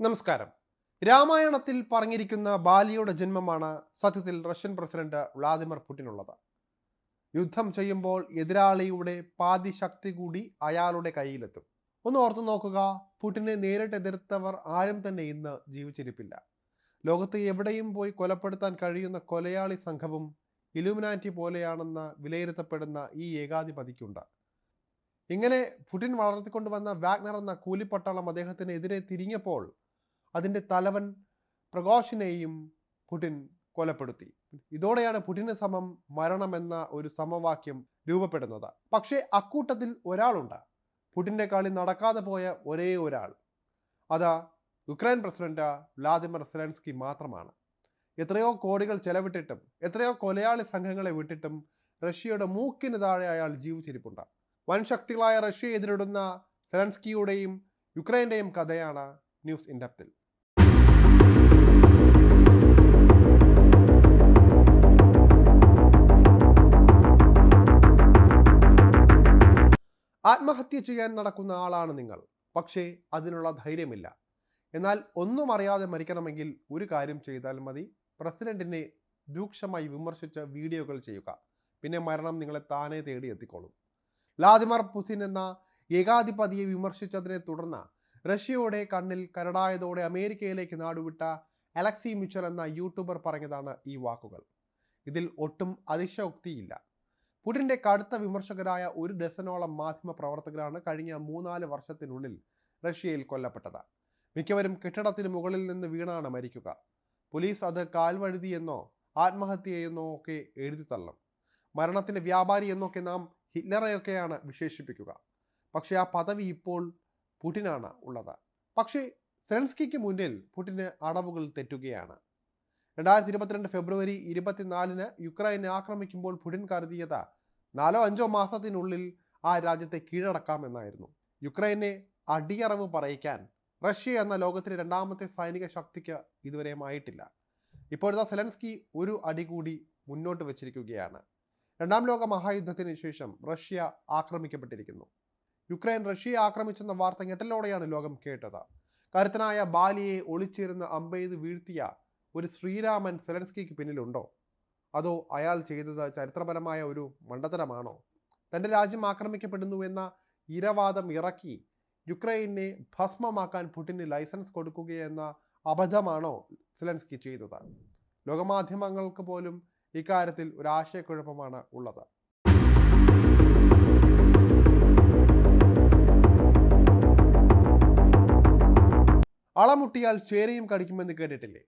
നമസ്കാരം. രാമായണത്തിൽ പറഞ്ഞിരിക്കുന്ന ബാലിയുടെ ജന്മമാണ് സത്യത്തിൽ റഷ്യൻ പ്രസിഡന്റ് വ്ളാദിമിർ പുടിനുള്ളത്. യുദ്ധം ചെയ്യുമ്പോൾ എതിരാളിയുടെ പാതി ശക്തി കൂടി അയാളുടെ കയ്യിലെത്തും. ഒന്ന് ഓർത്തു നോക്കുക പുടിനെ നേരിട്ട് എതിർത്തവർ ആരും തന്നെ ഇന്ന് ജീവിച്ചിരിപ്പില്ല. ലോകത്ത് എവിടെയും പോയി കൊലപ്പെടുത്താൻ കഴിയുന്ന കൊലയാളി സംഘവും ഇലുമിനാറ്റി പോലെയാണെന്ന് വിലയിരുത്തപ്പെടുന്ന ഈ ഏകാധിപതിക്കുണ്ട്. ഇങ്ങനെ പുടിൻ വളർത്തിക്കൊണ്ടുവന്ന വാഗ്നർ എന്ന കൂലിപ്പട്ടാളം അദ്ദേഹത്തിനെതിരെ തിരിഞ്ഞപ്പോൾ അതിന്റെ തലവൻ പ്രഗോഷിനെയും പുടിൻ കൊലപ്പെടുത്തി. ഇതോടെയാണ് പുടിന് സമം മരണമെന്ന ഒരു സമവാക്യം രൂപപ്പെടുന്നത്. പക്ഷേ അക്കൂട്ടത്തിൽ ഒരാളുണ്ട്. പുടിന്റെ കളി നടക്കാതെ പോയ ഒരേ ഒരാൾ. അത് യുക്രൈൻ പ്രസിഡന്റ് വ്ലാദിമിർ സെലൻസ്കി മാത്രമാണ്. എത്രയോ കോടികൾ ചെലവിട്ടിട്ടും എത്രയോ കൊലയാളി സംഘങ്ങളെ വിട്ടിട്ടും റഷ്യയുടെ മൂക്കിന് താഴെ അയാൾ ജീവിച്ചിരിപ്പുണ്ട്. വൻ ശക്തികളായ റഷ്യയെ എതിരിടുന്ന സെലൻസ്കിയുടെയും യുക്രൈന്റെയും കഥയാണ് ന്യൂസ് ഇൻഡപ്റ്റിൽ ആത്മഹത്യ ചെയ്യാൻ നടക്കുന്ന ആളാണ് നിങ്ങൾ. പക്ഷേ അതിനുള്ള ധൈര്യമില്ല. എന്നാൽ ഒന്നും അറിയാതെ മരിക്കണമെങ്കിൽ ഒരു കാര്യം ചെയ്താൽ മതി. പ്രസിഡന്റിനെ രൂക്ഷമായി വിമർശിച്ച വീഡിയോകൾ ചെയ്യുക. പിന്നെ മരണം നിങ്ങളെ താനേ തേടി എത്തിക്കോളും. വ്ലാദിമിർ പുതിൻ എന്ന ഏകാധിപതിയെ വിമർശിച്ചതിനെ തുടർന്ന് റഷ്യയുടെ കണ്ണിൽ കരടായതോടെ അമേരിക്കയിലേക്ക് നാടുവിട്ട അലക്സി മിച്ചൽ എന്ന യൂട്യൂബർ പറഞ്ഞതാണ് ഈ വാക്കുകൾ. ഇതിൽ ഒട്ടും അതിശയോക്തിയില്ല. പുടിന്റെ കടുത്ത വിമർശകരായ ഒരു ഡസനോളം മാധ്യമ പ്രവർത്തകരാണ് കഴിഞ്ഞ മൂന്നാൽ വർഷത്തിനുള്ളിൽ റഷ്യയിൽ കൊല്ലപ്പെട്ടത്. മിക്കവരും കെട്ടിടത്തിന് മുകളിൽ നിന്ന് വീണാണ് മരിക്കുക. പോലീസ് അത് കാൽവഴുതിയെന്നോ ആത്മഹത്യയെന്നോ ഒക്കെ എഴുതി തള്ളും. മരണത്തിന്റെ വ്യാപാരി എന്നൊക്കെ നാം ഹിറ്റ്ലറെയൊക്കെയാണ് വിശേഷിപ്പിക്കുക. പക്ഷേ ആ പദവി ഇപ്പോൾ പുടിനാണ് ഉള്ളത്. പക്ഷേ സെലൻസ്കിക്ക് മുന്നിൽ പുടിന് അടവുകൾ തെറ്റുകയാണ്. രണ്ടായിരത്തി ഇരുപത്തിരണ്ട് ഫെബ്രുവരി ഇരുപത്തിനാലിന് യുക്രൈനെ ആക്രമിക്കുമ്പോൾ പുടിൻ കരുതിയത് നാലോ അഞ്ചോ മാസത്തിനുള്ളിൽ ആ രാജ്യത്തെ കീഴടക്കാമെന്നായിരുന്നു യുക്രൈനെ അടിയറവ് പറയിക്കാൻ റഷ്യ എന്ന ലോകത്തിലെ രണ്ടാമത്തെ സൈനിക ശക്തിക്ക് ഇതുവരെയും ആയിട്ടില്ല. ഇപ്പോഴത്തെ സെലൻസ്കി ഒരു അടി കൂടി മുന്നോട്ട് വച്ചിരിക്കുകയാണ്. രണ്ടാം ലോക മഹായുദ്ധത്തിന് ശേഷം റഷ്യ ആക്രമിക്കപ്പെട്ടിരിക്കുന്നു. യുക്രൈൻ റഷ്യയെ ആക്രമിച്ചെന്ന വാർത്ത ഞെട്ടലോടെയാണ് ലോകം കേട്ടത്. കരുത്തനായ ബാലിയെ ഒളിച്ചിരുന്ന് അമ്പെയ്ത് വീഴ്ത്തിയ ഒരു ശ്രീരാമൻ സെലൻസ്കിക്ക് പിന്നിലുണ്ടോ? അതോ അയാൾ ചെയ്തത് ചരിത്രപരമായ ഒരു മണ്ടത്തരമാണോ? തന്റെ രാജ്യം ആക്രമിക്കപ്പെടുന്നു എന്ന ഇരവാദം ഇറക്കി യുക്രൈനെ ഭസ്മമാക്കാൻ പുടിന് ലൈസൻസ് കൊടുക്കുകയെന്ന അബദ്ധമാണോ സിലൻസ്കി ചെയ്തത്? ലോകമാധ്യമങ്ങൾക്ക് പോലും ഇക്കാര്യത്തിൽ ഒരു ആശയക്കുഴപ്പമാണ് ഉള്ളത്. അളമുട്ടിയാൽ ചേരയും കടിക്കുമെന്ന് കേട്ടിട്ടില്ലേ?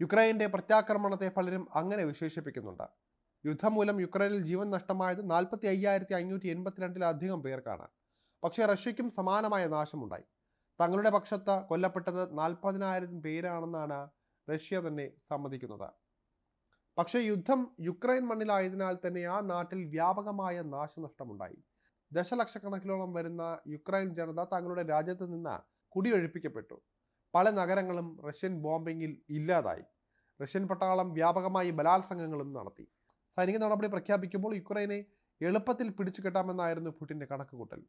യുക്രൈന്റെ പ്രത്യാക്രമണത്തെ പലരും അങ്ങനെ വിശേഷിപ്പിക്കുന്നുണ്ട്. യുദ്ധം മൂലം യുക്രൈനിൽ ജീവൻ നഷ്ടമായത് നാൽപ്പത്തി അയ്യായിരത്തി അഞ്ഞൂറ്റി എൺപത്തിരണ്ടിലധികം പേർക്കാണ്. പക്ഷേ റഷ്യയ്ക്കും സമാനമായ നാശമുണ്ടായി. തങ്ങളുടെ പക്ഷത്ത് കൊല്ലപ്പെട്ടത് നാൽപ്പതിനായിരം പേരാണെന്നാണ് റഷ്യ തന്നെ സമ്മതിക്കുന്നത്. പക്ഷേ യുദ്ധം യുക്രൈൻ മണ്ണിലായതിനാൽ തന്നെ ആ നാട്ടിൽ വ്യാപകമായ നാശനഷ്ടമുണ്ടായി. ദശലക്ഷക്കണക്കിനോളം വരുന്ന യുക്രൈൻ ജനത തങ്ങളുടെ രാജ്യത്ത് നിന്ന് കുടിയൊഴിപ്പിക്കപ്പെട്ടു. പല നഗരങ്ങളും റഷ്യൻ ബോംബിങ്ങിൽ ഇല്ലാതായി. റഷ്യൻ പട്ടാളം വ്യാപകമായി ബലാത്സംഗങ്ങളും നടത്തി. സൈനിക നടപടി പ്രഖ്യാപിക്കുമ്പോൾ യുക്രൈനെ എളുപ്പത്തിൽ പിടിച്ചു കെട്ടാമെന്നായിരുന്നു പുടിന്റെ കണക്കുകൂട്ടൽ.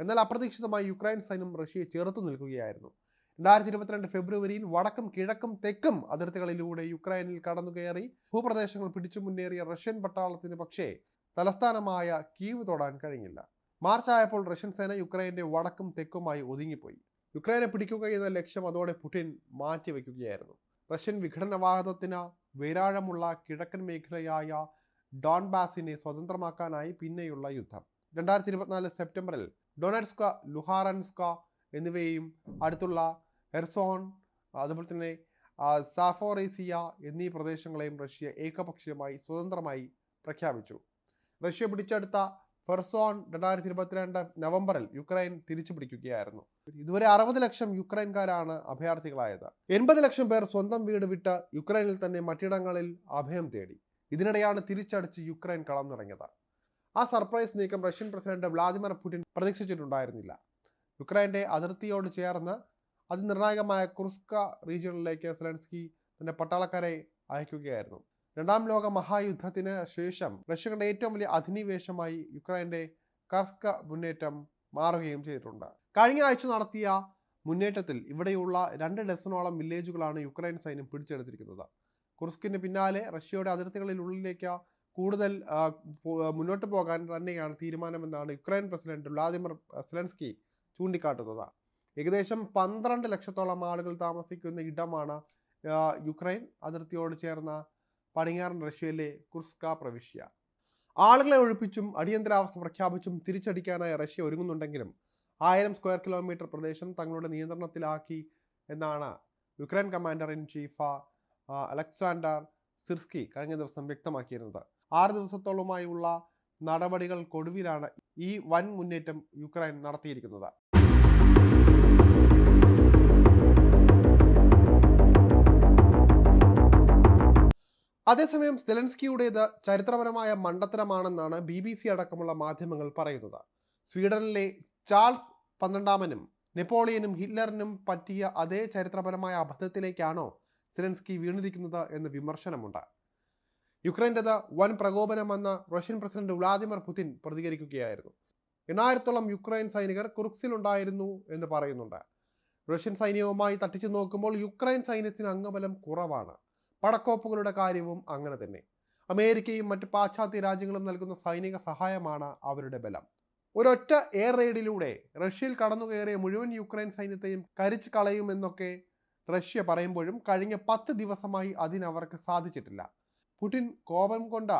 എന്നാൽ അപ്രതീക്ഷിതമായി യുക്രൈൻ സൈന്യം റഷ്യയെ ചെറുത്തു നിൽക്കുകയായിരുന്നു. രണ്ടായിരത്തി ഇരുപത്തിരണ്ട് ഫെബ്രുവരിയിൽ വടക്കും കിഴക്കും തെക്കും അതിർത്തികളിലൂടെ യുക്രൈനിൽ കടന്നുകയറി ഭൂപ്രദേശങ്ങൾ പിടിച്ചു മുന്നേറിയ റഷ്യൻ പട്ടാളത്തിന് പക്ഷേ തലസ്ഥാനമായ കീവ് തൊടാൻ കഴിഞ്ഞില്ല. മാർച്ച് ആയപ്പോൾ റഷ്യൻ സേന യുക്രൈന്റെ വടക്കും തെക്കുമായി ഒതുങ്ങിപ്പോയി. യുക്രൈനെ പിടിക്കുക എന്ന ലക്ഷ്യം അതോടെ പുടിൻ മാറ്റിവെക്കുകയായിരുന്നു റഷ്യൻ വിഘടനവാദത്തിന് വേരാഴമുള്ള കിഴക്കൻ മേഖലയായ ഡോൺബാസിനെ സ്വതന്ത്രമാക്കാനായി പിന്നെയുള്ള യുദ്ധം. രണ്ടായിരത്തി ഇരുപത്തിനാല് സെപ്റ്റംബറിൽ ഡൊണറ്റ്സ്ക ലുഹാറൻസ്ക എന്നിവയെയും അടുത്തുള്ള എർസോൺ അതുപോലെ തന്നെ സാഫോറേസിയ എന്നീ പ്രദേശങ്ങളെയും റഷ്യ ഏകപക്ഷീയമായി സ്വതന്ത്രമായി പ്രഖ്യാപിച്ചു. റഷ്യ പിടിച്ചെടുത്ത ഫെർസോൺ രണ്ടായിരത്തി ഇരുപത്തിരണ്ട് നവംബറിൽ യുക്രൈൻ തിരിച്ചു പിടിക്കുകയായിരുന്നു. ഇതുവരെ അറുപത് ലക്ഷം യുക്രൈൻകാരാണ് അഭയാർത്ഥികളായത്. എൺപത് ലക്ഷം പേർ സ്വന്തം വീട് വിട്ട് യുക്രൈനിൽ തന്നെ മറ്റിടങ്ങളിൽ അഭയം തേടി. ഇതിനിടെയാണ് തിരിച്ചടിച്ച് യുക്രൈൻ കളം ആ സർപ്രൈസ് നീക്കം റഷ്യൻ പ്രസിഡന്റ് വ്ളാദിമിർ പുടിൻ പ്രതീക്ഷിച്ചിട്ടുണ്ടായിരുന്നില്ല. യുക്രൈന്റെ അതിർത്തിയോട് ചേർന്ന് അതിനിർണായകമായ കുർസ്ക റീജിയണിലേക്ക് സെലൻസ്കി തന്റെ പട്ടാളക്കാരെ അയക്കുകയായിരുന്നു. രണ്ടാം ലോക മഹായുദ്ധത്തിന് ശേഷം റഷ്യ ഏറ്റവും വലിയ അധിനിവേശമായി യുക്രൈന്റെ കർസ്ക മുന്നേറ്റം മാറുകയും ചെയ്തിട്ടുണ്ട്. കഴിഞ്ഞ ആഴ്ച നടത്തിയ മുന്നേറ്റത്തിൽ ഇവിടെയുള്ള രണ്ട് ഡസനോളം വില്ലേജുകളാണ് യുക്രൈൻ സൈന്യം പിടിച്ചെടുത്തിരിക്കുന്നത്. കുർസ്കിന് പിന്നാലെ റഷ്യയുടെ അതിർത്തികളിലുള്ളിലേക്ക് കൂടുതൽ മുന്നോട്ട് പോകാൻ തന്നെയാണ് തീരുമാനമെന്നാണ് യുക്രൈൻ പ്രസിഡന്റ് വ്ളാദിമിർ സെലൻസ്കി ചൂണ്ടിക്കാട്ടുന്നത്. ഏകദേശം പന്ത്രണ്ട് ലക്ഷത്തോളം ആളുകൾ താമസിക്കുന്ന ഇടമാണ് യുക്രൈൻ അതിർത്തിയോട് ചേർന്ന പടിഞ്ഞാറൻ റഷ്യയിലെ കുർസ്ക പ്രവിശ്യ. ആളുകളെ ഒഴിപ്പിച്ചും അടിയന്തരാവസ്ഥ പ്രഖ്യാപിച്ചും തിരിച്ചടിക്കാനായി റഷ്യ ഒരുങ്ങുന്നുണ്ടെങ്കിലും ആയിരം സ്ക്വയർ കിലോമീറ്റർ പ്രദേശം തങ്ങളുടെ നിയന്ത്രണത്തിലാക്കി എന്നാണ് Ukraine commander in chief Alexander Syrskyi കഴിഞ്ഞ ദിവസം വ്യക്തമാക്കിയിരുന്നത്. ആറ് ദിവസത്തോളമായുള്ള നടപടികൾക്കൊടുവിലാണ് ഈ വൻ മുന്നേറ്റം യുക്രൈൻ നടത്തിയിരിക്കുന്നത്. അതേസമയം സെലൻസ്കിയുടേത് ചരിത്രപരമായ മണ്ടത്തരമാണെന്നാണ് ബി ബി സി അടക്കമുള്ള മാധ്യമങ്ങൾ പറയുന്നത്. സ്വീഡനിലെ ചാൾസ് പന്ത്രണ്ടാമനും നെപ്പോളിയനും ഹിറ്റ്ലറിനും പറ്റിയ അതേ ചരിത്രപരമായ അബദ്ധത്തിലേക്കാണോ സെലൻസ്കി വീണിരിക്കുന്നത് എന്ന് വിമർശനമുണ്ട്. യുക്രൈന്റെത് വൻ പ്രകോപനമെന്ന് റഷ്യൻ പ്രസിഡന്റ് വ്ളാദിമിർ പുതിൻ പ്രതികരിക്കുകയായിരുന്നു. എണ്ണായിരത്തോളം യുക്രൈൻ സൈനികർ കുറുക്സിലുണ്ടായിരുന്നു എന്ന് പറയുന്നുണ്ട്. റഷ്യൻ സൈന്യവുമായി തട്ടിച്ചു നോക്കുമ്പോൾ യുക്രൈൻ സൈന്യത്തിന് അംഗബലം കുറവാണ്. പടക്കോപ്പുകളുടെ കാര്യവും അങ്ങനെ തന്നെ. അമേരിക്കയും മറ്റ് പാശ്ചാത്യ രാജ്യങ്ങളും നൽകുന്ന സൈനിക സഹായമാണ് അവരുടെ ബലം. ഒരൊറ്റ എയർ റെയ്ഡിലൂടെ റഷ്യയിൽ കടന്നു കയറിയ മുഴുവൻ യുക്രൈൻ സൈന്യത്തെയും കരിച്ചു കളയുമെന്നൊക്കെ റഷ്യ പറയുമ്പോഴും കഴിഞ്ഞ പത്ത് ദിവസമായി അതിനവർക്ക് സാധിച്ചിട്ടില്ല. പുടിൻ കോപം കൊണ്ട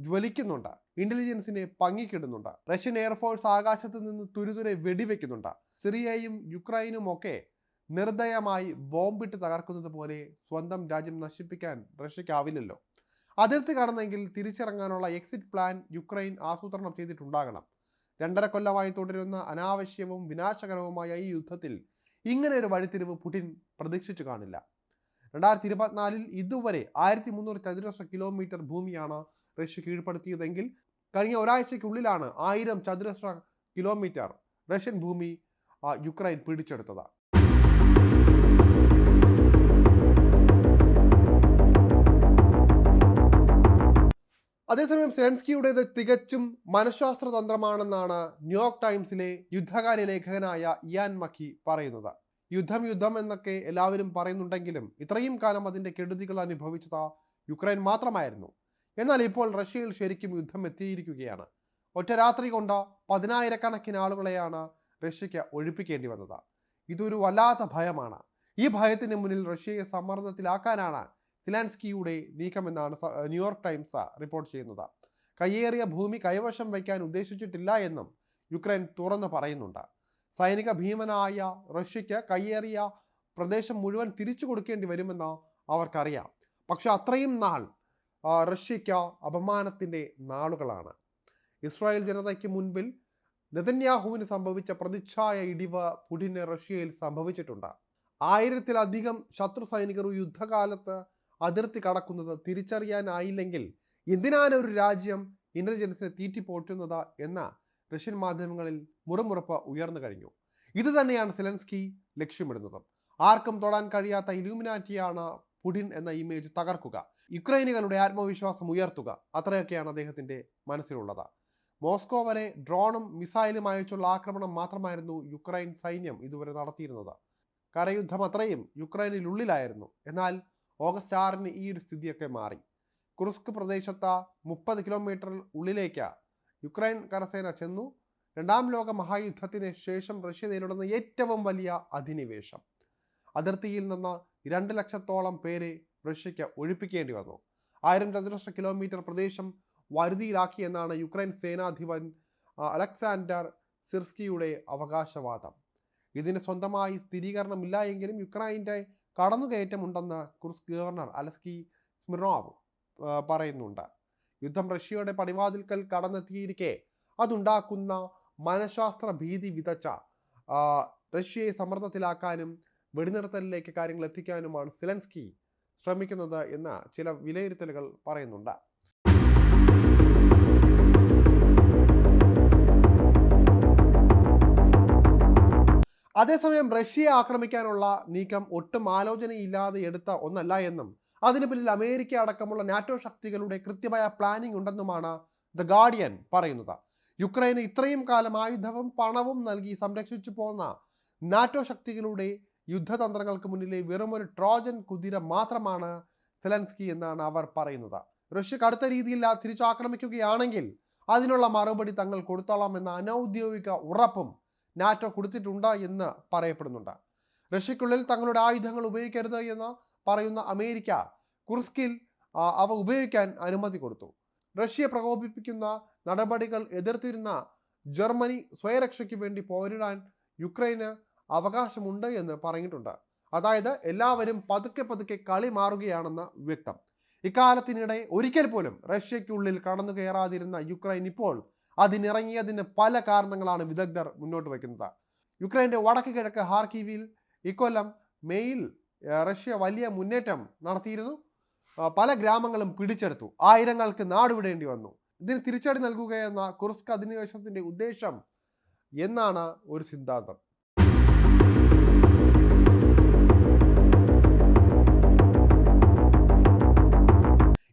ജ്വലിക്കുന്നുണ്ട്. ഇന്റലിജൻസിനെ പങ്ങിക്കിടുന്നുണ്ട് റഷ്യൻ എയർഫോഴ്സ് ആകാശത്ത് നിന്ന് തുരുതുരെ വെടിവെക്കുന്നുണ്ട്. സിറിയയും യുക്രൈനും ഒക്കെ നിർദ്ദയമായി ബോംബിട്ട് തകർക്കുന്നത് പോലെ സ്വന്തം രാജ്യം നശിപ്പിക്കാൻ റഷ്യക്കാവില്ലല്ലോ അതിർത്തി കടന്നെങ്കിൽ തിരിച്ചിറങ്ങാനുള്ള എക്സിറ്റ് പ്ലാൻ യുക്രൈൻ ആസൂത്രണം ചെയ്തിട്ടുണ്ടാകണം. രണ്ടര കൊല്ലമായി തുടരുന്ന അനാവശ്യവും വിനാശകരവുമായ ഈ യുദ്ധത്തിൽ ഇങ്ങനെ ഒരു വഴിത്തിരിവ് പുടിൻ പ്രതീക്ഷിച്ചു കാണില്ല. രണ്ടായിരത്തി ഇരുപത്തിനാലിൽ ഇതുവരെ ആയിരത്തി മുന്നൂറ് ചതുരശ്ര കിലോമീറ്റർ ഭൂമിയാണ് റഷ്യ കീഴ്പ്പെടുത്തിയതെങ്കിൽ കഴിഞ്ഞ ഒരാഴ്ചയ്ക്കുള്ളിലാണ് ആയിരം ചതുരശ്ര കിലോമീറ്റർ റഷ്യൻ ഭൂമി യുക്രൈൻ പിടിച്ചെടുത്തത്. അതേസമയം സെലൻസ്കിയുടേത് തികച്ചും മനഃശാസ്ത്ര തന്ത്രമാണെന്നാണ് ന്യൂയോർക്ക് ടൈംസിലെ യുദ്ധകാര്യ ലേഖകനായ ഇയാൻ മക്കി പറയുന്നത്. യുദ്ധം യുദ്ധം എന്നൊക്കെ എല്ലാവരും പറയുന്നുണ്ടെങ്കിലും ഇത്രയും കാലം അതിന്റെ കെടുതികൾ അനുഭവിച്ചത് യുക്രൈൻ മാത്രമായിരുന്നു. എന്നാൽ ഇപ്പോൾ റഷ്യയിൽ ശരിക്കും യുദ്ധം എത്തിയിരിക്കുകയാണ്. ഒറ്റ രാത്രി കൊണ്ട് പതിനായിരക്കണക്കിന് ആളുകളെയാണ് റഷ്യയ്ക്ക് ഒഴിപ്പിക്കേണ്ടി വന്നത്. ഇതൊരു വല്ലാത്ത ഭയമാണ്. ഈ ഭയത്തിന് മുന്നിൽ റഷ്യയെ സമ്മർദ്ദത്തിലാക്കാനാണ് സിലാൻസ്കിയുടെ നീക്കമെന്നാണ് ന്യൂയോർക്ക് ടൈംസ് റിപ്പോർട്ട് ചെയ്യുന്നത്. കയ്യേറിയ ഭൂമി കൈവശം വയ്ക്കാൻ ഉദ്ദേശിച്ചിട്ടില്ല എന്നും യുക്രൈൻ തുറന്നു പറയുന്നുണ്ട്. സൈനിക ഭീമനായ റഷ്യയ്ക്ക് കയ്യേറിയ പ്രദേശം മുഴുവൻ തിരിച്ചു കൊടുക്കേണ്ടി വരുമെന്ന് അവർക്കറിയാം. പക്ഷെ അത്രയും നാൾ റഷ്യയ്ക്ക് അപമാനത്തിന്റെ നാളുകളാണ്. ഇസ്രായേൽ ജനതയ്ക്ക് മുൻപിൽ നെതന്യാഹുവിന് സംഭവിച്ച പ്രതിച്ഛായ ഇടിവ് പുടിന് റഷ്യയിൽ സംഭവിച്ചിട്ടുണ്ട്. ആയിരത്തിലധികം ശത്രു സൈനികർ യുദ്ധകാലത്ത് അതിർത്തി കടക്കുന്നത് തിരിച്ചറിയാനായില്ലെങ്കിൽ എന്തിനാണ് ഒരു രാജ്യം ഇന്റലിജൻസിനെ തീറ്റിപ്പോറ്റുന്നത് എന്ന റഷ്യൻ മാധ്യമങ്ങളിൽ മുറമുറപ്പ് ഉയർന്നു കഴിഞ്ഞു. ഇത് തന്നെയാണ് സെലൻസ്കി ലക്ഷ്യമിടുന്നത്. ആർക്കും തൊടാൻ കഴിയാത്ത ഇലൂമിനാറ്റിയാണ് പുടിൻ എന്ന ഇമേജ് തകർക്കുക. യുക്രൈനുകളുടെ ആത്മവിശ്വാസം ഉയർത്തുക. അത്രയൊക്കെയാണ് അദ്ദേഹത്തിന്റെ മനസ്സിലുള്ളത്. മോസ്കോ വരെ ഡ്രോണും മിസൈലും അയച്ചുള്ള ആക്രമണം മാത്രമായിരുന്നു യുക്രൈൻ സൈന്യം ഇതുവരെ നടത്തിയിരുന്നത്. കരയുദ്ധം അത്രയും യുക്രൈനിലുള്ളിലായിരുന്നു. എന്നാൽ ഓഗസ്റ്റ് ആറിന് ഈ ഒരു സ്ഥിതിയൊക്കെ മാറി. കുറുസ്ക് പ്രദേശത്ത് മുപ്പത് കിലോമീറ്റർ ഉള്ളിലേക്ക് യുക്രൈൻ കരസേന ചെന്നു. രണ്ടാം ലോക മഹായുദ്ധത്തിന് ശേഷം റഷ്യ നേരിടുന്ന ഏറ്റവും വലിയ അധിനിവേശം. അതിർത്തിയിൽ നിന്ന് രണ്ട് ലക്ഷത്തോളം പേരെ റഷ്യയ്ക്ക് ഒഴിപ്പിക്കേണ്ടി വന്നു. ആയിരം ചതുരശ്ര കിലോമീറ്റർ പ്രദേശം വരുതിയിലാക്കി എന്നാണ് യുക്രൈൻ സേനാധിപൻ അലക്സാണ്ടർ സിർസ്കിയുടെ അവകാശവാദം. ഇതിന് സ്വന്തമായി സ്ഥിരീകരണമില്ല എങ്കിലും യുക്രൈന്റെ കടന്നുകയറ്റമുണ്ടെന്ന് കുർസ് ഗവർണർ അലസ്കി സ്മിർണോവ് ആ, പറയുന്നുണ്ട്. യുദ്ധം റഷ്യയുടെ പടിവാതിൽക്കൽ കടന്നെത്തിയിരിക്കെ. അതുണ്ടാക്കുന്ന മനഃശാസ്ത്ര ഭീതി വിതച്ച റഷ്യയെ സമ്മർദ്ദത്തിലാക്കാനും വെടിനിർത്തലിലേക്ക് കാര്യങ്ങൾ എത്തിക്കാനുമാണ് സിലൻസ്കി ശ്രമിക്കുന്നത് എന്ന് ചില വിലയിരുത്തലുകൾ പറയുന്നുണ്ട്. അതേസമയം റഷ്യയെ ആക്രമിക്കാനുള്ള നീക്കം ഒട്ടും ആലോചനയില്ലാതെ എടുത്ത ഒന്നല്ല എന്നും അതിന് പിന്നിൽ അമേരിക്ക അടക്കമുള്ള നാറ്റോ ശക്തികളുടെ കൃത്യമായ പ്ലാനിംഗ് ഉണ്ടെന്നുമാണ് ദ ഗാർഡിയൻ പറയുന്നത്. യുക്രൈന് ഇത്രയും കാലം ആയുധവും പണവും നൽകി സംരക്ഷിച്ചു പോന്ന നാറ്റോ ശക്തികളുടെ യുദ്ധതന്ത്രങ്ങൾക്ക് മുന്നിലെ വെറുമൊരു ട്രോജൻ കുതിര മാത്രമാണ് സെലൻസ്കി എന്നാണ് അവർ പറയുന്നത്. റഷ്യ കടുത്ത രീതിയിൽ തിരിച്ചാക്രമിക്കുകയാണെങ്കിൽ അതിനുള്ള മറുപടി തങ്ങൾ കൊടുത്തോളാം എന്ന അനൗദ്യോഗിക ഉറപ്പും നാറ്റോ കൊടുത്തിട്ടുണ്ട് എന്ന് പറയപ്പെടുന്നുണ്ട്. റഷ്യക്കുള്ളിൽ തങ്ങളുടെ ആയുധങ്ങൾ ഉപയോഗിക്കരുത് എന്ന് പറയുന്ന അമേരിക്ക കുർസ്കിൽ അവ ഉപയോഗിക്കാൻ അനുമതി കൊടുത്തു. റഷ്യയെ പ്രകോപിപ്പിക്കുന്ന നടപടികൾ എതിർത്തിരുന്ന ജർമ്മനി സ്വയരക്ഷയ്ക്ക് വേണ്ടി പോരിടാൻ യുക്രൈന് അവകാശമുണ്ട് എന്ന് പറഞ്ഞിട്ടുണ്ട്. അതായത് എല്ലാവരും പതുക്കെ പതുക്കെ കളി മാറുകയാണെന്ന് വ്യക്തം. ഇക്കാലത്തിനിടെ ഒരിക്കൽ പോലും റഷ്യയ്ക്കുള്ളിൽ കടന്നു കയറാതിരുന്ന യുക്രൈൻ ഇപ്പോൾ അതിനിറങ്ങിയതിന് പല കാരണങ്ങളാണ് വിദഗ്ധർ മുന്നോട്ട് വയ്ക്കുന്നത്. യുക്രൈന്റെ വടക്ക് കിഴക്ക് ഹാർക്കീവിൽ ഇക്കൊല്ലം മെയിൽ റഷ്യ വലിയ മുന്നേറ്റം നടത്തിയിരുന്നു. പല ഗ്രാമങ്ങളും പിടിച്ചെടുത്തു. ആയിരങ്ങൾക്ക് നാടുവിടേണ്ടി വന്നു. ഇതിന് തിരിച്ചടി നൽകുകയെന്ന കുർസ്ക് അധിനിവേശത്തിന്റെ ഉദ്ദേശം എന്നാണ് ഒരു സിദ്ധാന്തം.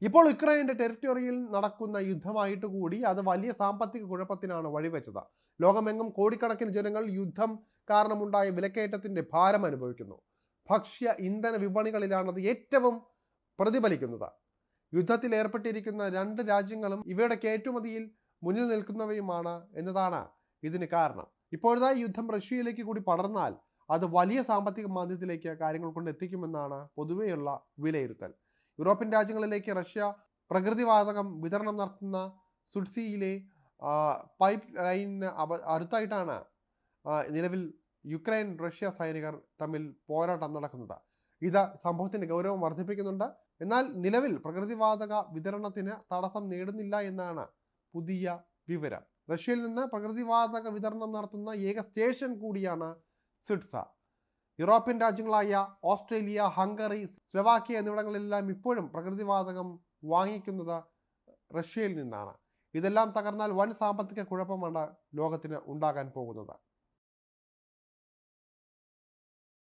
ഇപ്പോൾ യുക്രൈന്റെ ടെറിറ്റോറിയിൽ നടക്കുന്ന യുദ്ധമായിട്ട് കൂടി അത് വലിയ സാമ്പത്തിക കുഴപ്പത്തിനാണ് വഴിവെച്ചത്. ലോകമെങ്ങും കോടിക്കണക്കിന് ജനങ്ങൾ യുദ്ധം കാരണമുണ്ടായ വിലക്കയറ്റത്തിന്റെ ഭാരം അനുഭവിക്കുന്നു. ഭക്ഷ്യ ഇന്ധന വിപണികളിലാണത് ഏറ്റവും പ്രതിഫലിക്കുന്നത്. യുദ്ധത്തിൽ ഏർപ്പെട്ടിരിക്കുന്ന രണ്ട് രാജ്യങ്ങളും ഇവയുടെ കയറ്റുമതിയിൽ മുന്നിൽ നിൽക്കുന്നവയുമാണ് എന്നതാണ് ഇതിന് കാരണം. ഇപ്പോഴത്തെ യുദ്ധം റഷ്യയിലേക്ക് കൂടി പടർന്നാൽ അത് വലിയ സാമ്പത്തിക മാന്ദ്യത്തിലേക്ക് കാര്യങ്ങൾ കൊണ്ട് എത്തിക്കുമെന്നാണ് പൊതുവെയുള്ള വിലയിരുത്തൽ. യൂറോപ്യൻ രാജ്യങ്ങളിലേക്ക് റഷ്യ പ്രകൃതിവാതകം വിതരണം നടത്തുന്ന സുഡ്സിയിലെ പൈപ്പ് ലൈനിന് അവ അടുത്തായിട്ടാണ് നിലവിൽ യുക്രൈൻ റഷ്യ സൈനികർ തമ്മിൽ പോരാട്ടം നടക്കുന്നത്. ഇത് സംഭവത്തിന്റെ ഗൗരവം വർദ്ധിപ്പിക്കുന്നുണ്ട്. എന്നാൽ നിലവിൽ പ്രകൃതിവാതക വിതരണത്തിന് തടസ്സം നേടുന്നില്ല എന്നാണ് പുതിയ വിവരം. റഷ്യയിൽ നിന്ന് പ്രകൃതിവാതക വിതരണം നടത്തുന്ന ഏക സ്റ്റേഷൻ കൂടിയാണ് സിഡ്സ യൂറോപ്യൻ രാജ്യങ്ങളായ ഓസ്ട്രേലിയ ഹംഗറി സ്ലൊവാക്യ എന്നിവിടങ്ങളിലെല്ലാം ഇപ്പോഴും പ്രകൃതിവാതകം വാങ്ങിക്കുന്നത് റഷ്യയിൽ നിന്നാണ്. ഇതെല്ലാം തകർന്നാൽ വൻ സാമ്പത്തിക കുഴപ്പമാണ് ലോകത്തിന് ഉണ്ടാകാൻ പോകുന്നത്.